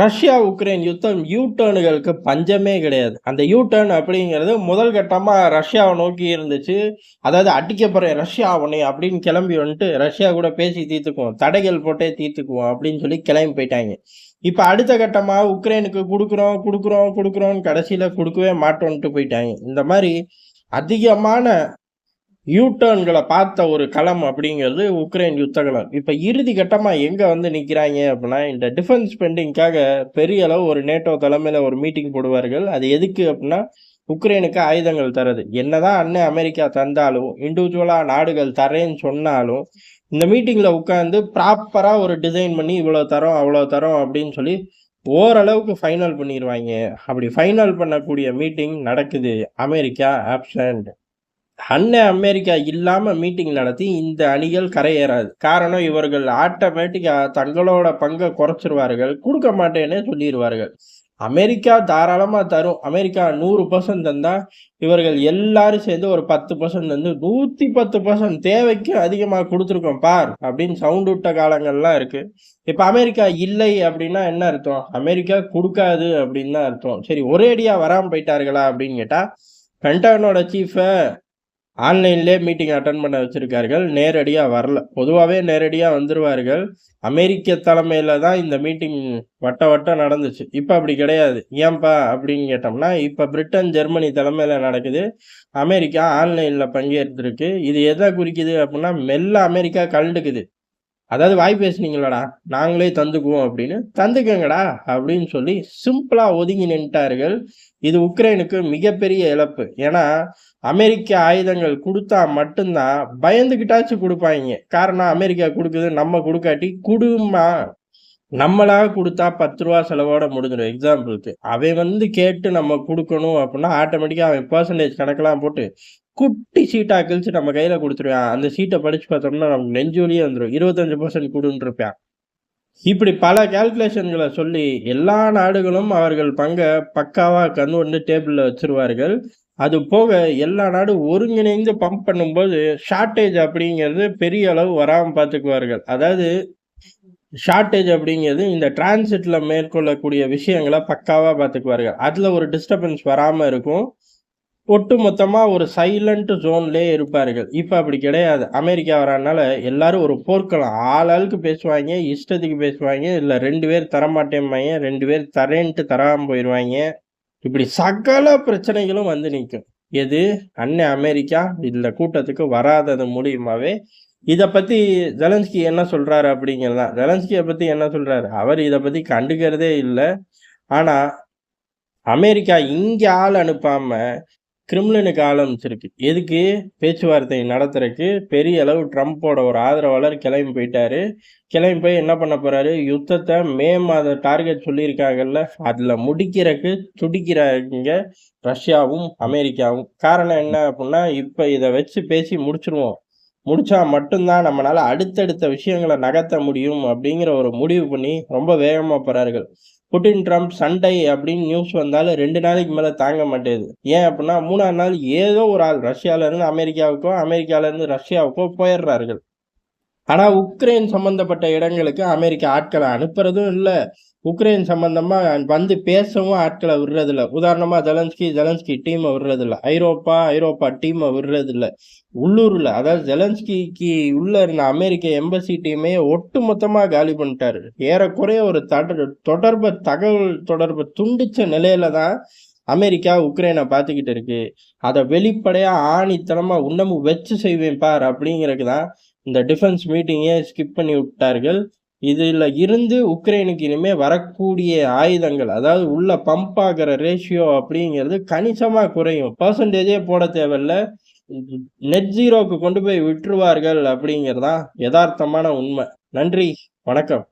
Russia Ukraine யுத்தம் யூடர்னுகளுக்கு பஞ்சமே கிடையாது. அந்த யூ அப்படிங்கிறது முதல் கட்டமாக ரஷ்யாவை நோக்கி இருந்துச்சு. அதாவது அடிக்க ரஷ்யா உன்னை அப்படின்னு கிளம்பி வந்துட்டு ரஷ்யா கூட பேசி தீர்த்துக்குவோம். தடைகள் போட்டே தீர்த்துக்குவோம் அப்படின்னு சொல்லி கிளம்பி போயிட்டாங்க. இப்போ அடுத்த கட்டமாக உக்ரைனுக்கு கொடுக்குறோம் கொடுக்குறோம் கொடுக்குறோம் கடைசியில் கொடுக்கவே மாட்டோன்ட்டு போயிட்டாங்க. இந்த மாதிரி அதிகமான யூட்டர்ன்களை பார்த்த ஒரு களம் அப்படிங்கிறது உக்ரைன் யுத்த களம். இப்போ இறுதி கட்டமாக எங்கே வந்து நிற்கிறாங்க அப்படின்னா இந்த டிஃபென்ஸ் ஸ்பெண்டிங்காக பெரிய அளவு ஒரு நேட்டோ தலைமையில் ஒரு மீட்டிங் போடுவார்கள். அது எதுக்கு அப்படின்னா உக்ரைனுக்கு ஆயுதங்கள் தரது என்னதான் அண்ணன் அமெரிக்கா தந்தாலும் இண்டிவிஜுவலாக நாடுகள் தரேன்னு சொன்னாலும் இந்த மீட்டிங்கில் உட்காந்து ப்ராப்பராக ஒரு டிசைன் பண்ணி இவ்வளோ தரோம் அவ்வளோ தரோம் அப்படின்னு சொல்லி ஓரளவுக்கு ஃபைனல் பண்ணிடுவாங்க அப்படி ஃபைனல் பண்ணக்கூடிய மீட்டிங் நடக்குது. அமெரிக்கா ஆப்சண்ட் அண்ணன் அமெரிக்கா இல்லாமல் மீட்டிங் நடத்தி இந்த அணிகள் கரையேறாது. காரணம் இவர்கள் ஆட்டோமேட்டிக்காக தங்களோட பங்கை குறைச்சிருவார்கள் கொடுக்க மாட்டேன்னே சொல்லிடுவார்கள் அமெரிக்கா தாராளமாக தரும். அமெரிக்கா நூறு பர்சன்ட் தந்தால் இவர்கள் எல்லாரும் சேர்ந்து ஒரு பத்து பர்சன்ட் வந்து நூற்றி பத்து பர்சன்ட் தேவைக்கு அதிகமாக கொடுத்துருக்கோம் பார் அப்படின்னு சவுண்ட் விட்ட காலங்கள்லாம் இருக்குது இப்போ அமெரிக்கா இல்லை அப்படின்னா என்ன அர்த்தம்? அமெரிக்கா கொடுக்காது அப்படின்னு தான் அர்த்தம். சரி ஒரேடியாக வராமல் போயிட்டார்களா அப்படின்னு கேட்டால் பென்டகனோட சீஃபை ஆன்லைன்லேயே மீட்டிங் அட்டன் பண்ண வச்சுருக்கார்கள். நேரடியாக வரல. பொதுவாகவே நேரடியாக வந்துடுவார்கள் அமெரிக்க தலைமையில் தான் இந்த மீட்டிங் வட்ட வட்டம் நடந்துச்சு. இப்போ அப்படி கிடையாது. ஏன்பா அப்படின்னு கேட்டோம்னா இப்போ பிரிட்டன் ஜெர்மனி தலைமையில் நடக்குது. அமெரிக்கா ஆன்லைனில் பங்கேற்றுருக்கு இது எதை குறிக்குது அப்படின்னா மெல்ல அமெரிக்கா கலண்டுக்குது அதாவது வாய் பேசுனீங்களாடா நாங்களே தந்துக்குவோம் அப்படின்னு தந்துக்கங்கடா அப்படின்னு சொல்லி சிம்பிளாக ஒதுங்கி நின்ட்டார்கள். இது உக்ரைனுக்கு மிகப்பெரிய இழப்பு. ஏன்னா அமெரிக்க ஆயுதங்கள் கொடுத்தா மட்டும்தான் பயந்துக்கிட்டாச்சும் கொடுப்பாங்க காரணம் அமெரிக்கா கொடுக்குது நம்ம கொடுக்காட்டி குடுமா. நம்மளாக கொடுத்தா பத்து ரூபா செலவோட முடிஞ்சிடும். எக்ஸாம்பிளுக்கு அவன் வந்து கேட்டு நம்ம கொடுக்கணும் அப்படின்னா ஆட்டோமேட்டிக்காக அவன் பர்சன்டேஜ் கணக்கெல்லாம் போட்டு குட்டி சீட்டாக கிழிச்சு நம்ம கையில் கொடுத்துருவான். அந்த சீட்டை படித்து பார்த்தோம்னா நமக்கு நெஞ்சோலியே வந்துடும் இருபத்தஞ்சு பர்சன்ட் கொடுன்றிருப்பான் இப்படி பல கால்குலேஷன்களை சொல்லி எல்லா நாடுகளும் அவர்கள் பங்கை பக்காவாக கண்டு வந்து டேபிளில் வச்சிருவார்கள். அது போக எல்லா நாடும் ஒருங்கிணைந்து பம்ப் பண்ணும்போது ஷார்ட்டேஜ் அப்படிங்கிறது பெரிய அளவு வராமல் பார்த்துக்குவார்கள். அதாவது ஷார்ட்டேஜ் அப்படிங்கிறது இந்த டிரான்சிட்டில் மேற்கொள்ளக்கூடிய விஷயங்களை பக்காவாக பார்த்துக்குவார்கள் அதில் ஒரு டிஸ்டர்பன்ஸ் வராமல் இருக்கும். ஒட்டு மொத்தமாக ஒரு சைலண்ட் ஜோன்லேயே இருப்பார்கள். இப்போ அப்படி கிடையாது. அமெரிக்கா வரனால எல்லாரும் ஒரு போர்க்களம். ஆளாளுக்கு பேசுவாங்க இஷ்டத்துக்கு பேசுவாங்க. இல்லை ரெண்டு பேர் தரமாட்டேம்பாங்க ரெண்டு பேர் தரேன்ட்டு தராமல் போயிடுவாங்க இப்படி சகல பிரச்சனைகளும் வந்து நிற்கும் எது? அன்னை அமெரிக்கா. இந்த கூட்டத்துக்கு வராதது மூலியமாகவே இதை பற்றி ஜெலன்ஸ்கி என்ன சொல்கிறாரு அப்படிங்கிறதான் ஜெலன்ஸ்கியை பற்றி என்ன சொல்கிறாரு அவர் இதை பற்றி கண்டுக்கிறதே இல்லை. ஆனால் அமெரிக்கா இங்கே ஆள் அனுப்பாமல் கிரிம்லினுக்கு அனுப்பிச்சிருக்கு. எதுக்கு? பேச்சுவார்த்தை நடத்துறதுக்கு பெரிய அளவு ட்ரம்ப்போட ஒரு ஆதரவாளர் கிளம்பி போயிட்டாரு. கிளம்பி போய் என்ன பண்ண போகிறாரு யுத்தத்தை மே மாத டார்கெட் சொல்லியிருக்காங்கல்ல அதில் முடிக்கிறக்கு துடிக்கிறாங்க ரஷ்யாவும் அமெரிக்காவும். காரணம் என்ன அப்படின்னா இப்போ இதை வச்சு பேசி முடிச்சிருவோம். முடித்தா மட்டும்தான் நம்மளால் அடுத்தடுத்த விஷயங்களை நகர்த்த முடியும் அப்படிங்கிற ஒரு முடிவு பண்ணி ரொம்ப வேகமாக போகிறார்கள் புட்டின் ட்ரம்ப் சண்டை அப்படின்னு நியூஸ் வந்தாலும் ரெண்டு நாளைக்கு மேலே தாங்க மாட்டேது ஏன் அப்படின்னா மூணாவது நாள் ஏதோ ஒரு ஆள் ரஷ்யாவிலேருந்து அமெரிக்காவுக்கோ அமெரிக்காவிலேருந்து ரஷ்யாவுக்கோ போயிடுறார்கள். ஆனால் உக்ரைன் சம்மந்தப்பட்ட இடங்களுக்கு அமெரிக்கா ஆட்களை அனுப்புறதும் இல்லை. உக்ரைன் சம்மந்தமாக வந்து பேசவும் ஆட்களை விடுறதில்ல. உதாரணமாக ஜெலன்ஸ்கி ஜெலன்ஸ்கி டீமை விடுறதில்ல. ஐரோப்பா ஐரோப்பா டீமை விடுறதில்ல. உள்ளூரில் அதாவது ஜெலன்ஸ்கிக்கு உள்ளே இருந்த அமெரிக்க எம்பசி டீமே ஒட்டு மொத்தமாக காலி பண்ணிட்டாரு. ஏறக்குறைய ஒரு தட தொடர்பு தகவல் தொடர்பு துண்டிச்ச நிலையில தான் அமெரிக்கா உக்ரைனை பார்த்துக்கிட்டு இருக்கு. அதை வெளிப்படையாக ஆணித்தனமாக இன்னமும் வச்சு செய்வேன் பார் அப்படிங்கிறதுக்கு தான் இந்த டிஃபென்ஸ் மீட்டிங்கே ஸ்கிப் பண்ணி விட்டார்கள். இதில் இருந்து உக்ரைனுக்கு இனிமேல் வரக்கூடிய ஆயுதங்கள் அதாவது உள்ள பம்ப் ஆகிற ரேஷியோ அப்படிங்கிறது கணிசமாக குறையும். பர்சன்டேஜே போட தேவையில்ல. நெட் ஜீரோக்கு கொண்டு போய் விட்டுருவார்கள் அப்படிங்கிறதான் யதார்த்தமான உண்மை. நன்றி வணக்கம்.